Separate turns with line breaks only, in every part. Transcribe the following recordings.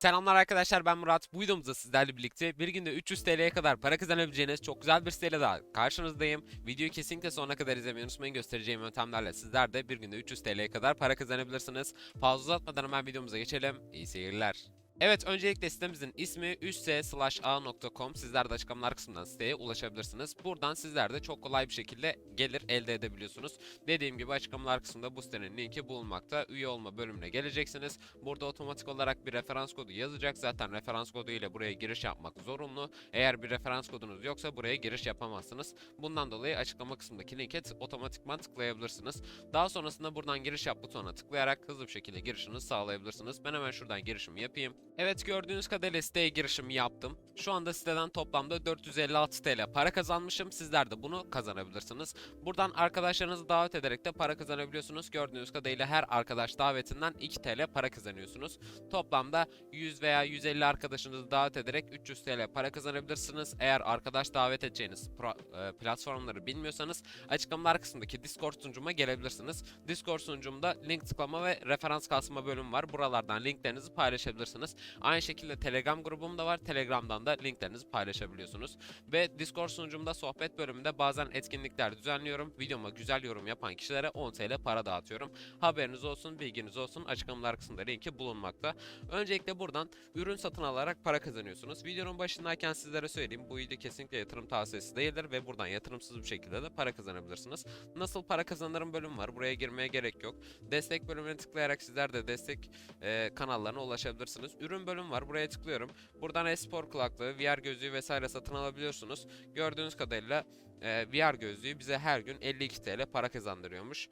Selamlar arkadaşlar ben Murat. Bu videomuzda sizlerle birlikte bir günde 300 TL'ye kadar para kazanabileceğiniz çok güzel bir siteyle daha karşınızdayım. Videoyu kesinlikle sonuna kadar izlemeyi unutmayın. Göstereceğim yöntemlerle sizler de bir günde 300 TL'ye kadar para kazanabilirsiniz. Fazla uzatmadan hemen videomuza geçelim. İyi seyirler. Evet öncelikle sitemizin ismi 3s/a.com. Sizler de açıklamalar kısmından siteye ulaşabilirsiniz. Buradan sizler de çok kolay bir şekilde gelir elde edebiliyorsunuz. Dediğim gibi açıklamalar kısmında bu sitenin linki bulunmakta. Üye olma bölümüne geleceksiniz. Burada otomatik olarak bir referans kodu yazacak. Zaten referans kodu ile buraya giriş yapmak zorunlu. Eğer bir referans kodunuz yoksa buraya giriş yapamazsınız. Bundan dolayı açıklama kısmındaki linke otomatikman tıklayabilirsiniz. Daha sonrasında buradan giriş yap butonuna tıklayarak hızlı bir şekilde girişinizi sağlayabilirsiniz. Ben hemen şuradan girişimi yapayım. Evet gördüğünüz kadarıyla siteye girişimi yaptım. Şu anda siteden toplamda 456 TL para kazanmışım. Sizler de bunu kazanabilirsiniz. Buradan arkadaşlarınızı davet ederek de para kazanabiliyorsunuz. Gördüğünüz kadarıyla her arkadaş davetinden 2 TL para kazanıyorsunuz. Toplamda 100 veya 150 arkadaşınızı davet ederek 300 TL para kazanabilirsiniz. Eğer arkadaş davet edeceğiniz e, platformları bilmiyorsanız açıklamalar kısmındaki Discord sunucuma gelebilirsiniz. Discord sunucumda link tıklama ve referans kasma bölümü var. Buralardan linklerinizi paylaşabilirsiniz. Aynı şekilde Telegram grubum da var. Telegram'dan da linklerinizi paylaşabiliyorsunuz. Ve Discord sunucumda sohbet bölümünde bazen etkinlikler düzenliyorum. Videoma güzel yorum yapan kişilere 10 TL para dağıtıyorum. Haberiniz olsun, bilginiz olsun. Açıklamalar kısmında linki bulunmakta. Öncelikle buradan ürün satın alarak para kazanıyorsunuz. Videonun başındayken sizlere söyleyeyim. Bu video kesinlikle yatırım tavsiyesi değildir ve buradan yatırımsız bir şekilde de para kazanabilirsiniz. Nasıl para kazanırım bölüm var. Buraya girmeye gerek yok. Destek bölümüne tıklayarak sizler de destek e, kanallarına ulaşabilirsiniz. Ürün bölüm var. Buraya tıklıyorum. Buradan espor kulaklığı, VR gözlüğü vesaire satın alabiliyorsunuz. Gördüğünüz kadarıyla e, VR gözlüğü bize her gün 52 TL para kazandırıyormuş.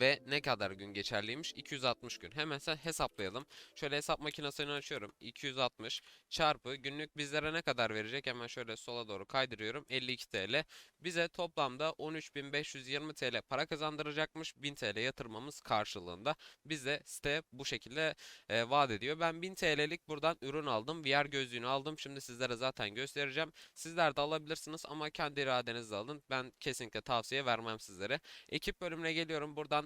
Ve ne kadar gün geçerliymiş? 260 gün. Hemen sen hesaplayalım. Şöyle hesap makinesini açıyorum. 260 çarpı günlük bizlere ne kadar verecek? Hemen şöyle sola doğru kaydırıyorum. 52 TL. Bize toplamda 13.520 TL para kazandıracakmış. 1000 TL yatırmamız karşılığında. Bize site bu şekilde e, vaat ediyor. Ben 1000 TL'lik buradan ürün aldım. VR gözlüğünü aldım. Şimdi sizlere zaten göstereceğim. Sizler de alabilirsiniz ama kendi iradenizle alın. Ben kesinlikle tavsiye vermem sizlere. Ekip bölümüne geliyorum. Buradan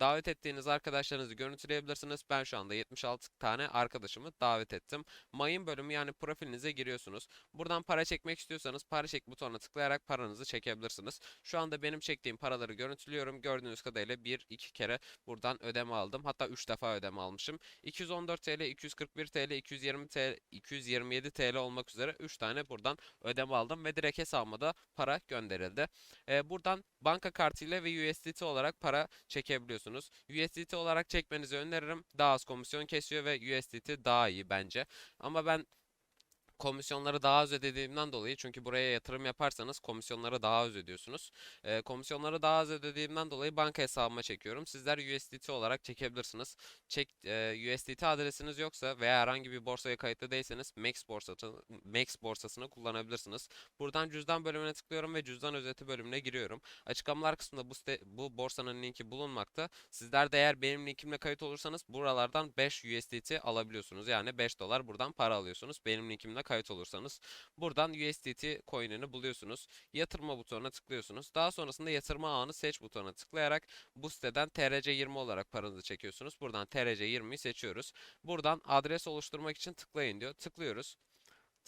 davet ettiğiniz arkadaşlarınızı görüntüleyebilirsiniz. Ben şu anda 76 tane arkadaşımı davet ettim. Mayın bölümü yani profilinize giriyorsunuz. Buradan para çekmek istiyorsanız para çek butonuna tıklayarak paranızı çekebilirsiniz. Şu anda benim çektiğim paraları görüntülüyorum. Gördüğünüz kadarıyla 1-2 kere buradan ödeme aldım. Hatta 3 defa ödeme almışım. 214 TL, 241 TL, 220 TL, 227 TL olmak üzere 3 tane buradan ödeme aldım ve direkt hesabıma da para gönderildi. Ee, buradan banka kartıyla ve USDT olarak para çekebiliyorsunuz. USDT olarak çekmenizi öneririm. Daha az komisyon kesiyor ve USDT daha iyi bence. Ama ben komisyonları daha az ödediğimden dolayı çünkü buraya yatırım yaparsanız komisyonları daha az ödüyorsunuz. Ee, komisyonları daha az ödediğimden dolayı banka hesabıma çekiyorum. Sizler USDT olarak çekebilirsiniz. Çek, e, USDT adresiniz yoksa veya herhangi bir borsaya kayıtlı değilseniz Max borsası Max borsasını kullanabilirsiniz. Buradan cüzdan bölümüne tıklıyorum ve cüzdan özeti bölümüne giriyorum. Açıklamalar kısmında bu site, bu borsanın linki bulunmakta. Sizler de eğer benim linkimle kayıt olursanız buralardan 5 USDT alabiliyorsunuz. Yani 5 dolar buradan para alıyorsunuz. Benim linkimle kayıt olursanız buradan USDT coin'ini buluyorsunuz. Yatırma butonuna tıklıyorsunuz. Daha sonrasında yatırma ağını seç butonuna tıklayarak bu siteden TRC20 olarak paranızı çekiyorsunuz. Buradan TRC20'yi seçiyoruz. Buradan adres oluşturmak için tıklayın diyor. Tıklıyoruz.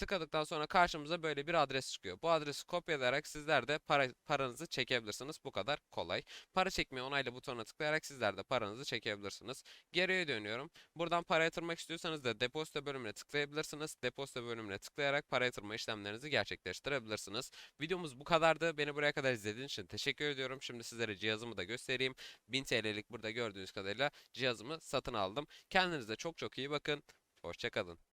Tıkladıktan sonra karşımıza böyle bir adres çıkıyor. Bu adresi kopyalayarak sizler de para, paranızı çekebilirsiniz. Bu kadar kolay. Para çekmeyi onayla butonuna tıklayarak sizler de paranızı çekebilirsiniz. Geriye dönüyorum. Buradan para yatırmak istiyorsanız da depozito bölümüne tıklayabilirsiniz. Depozito bölümüne tıklayarak para yatırma işlemlerinizi gerçekleştirebilirsiniz. Videomuz bu kadardı. Beni buraya kadar izlediğiniz için teşekkür ediyorum. Şimdi sizlere cihazımı da göstereyim. 1000 TL'lik burada gördüğünüz kadarıyla cihazımı satın aldım. Kendinize çok çok iyi bakın. Hoşçakalın.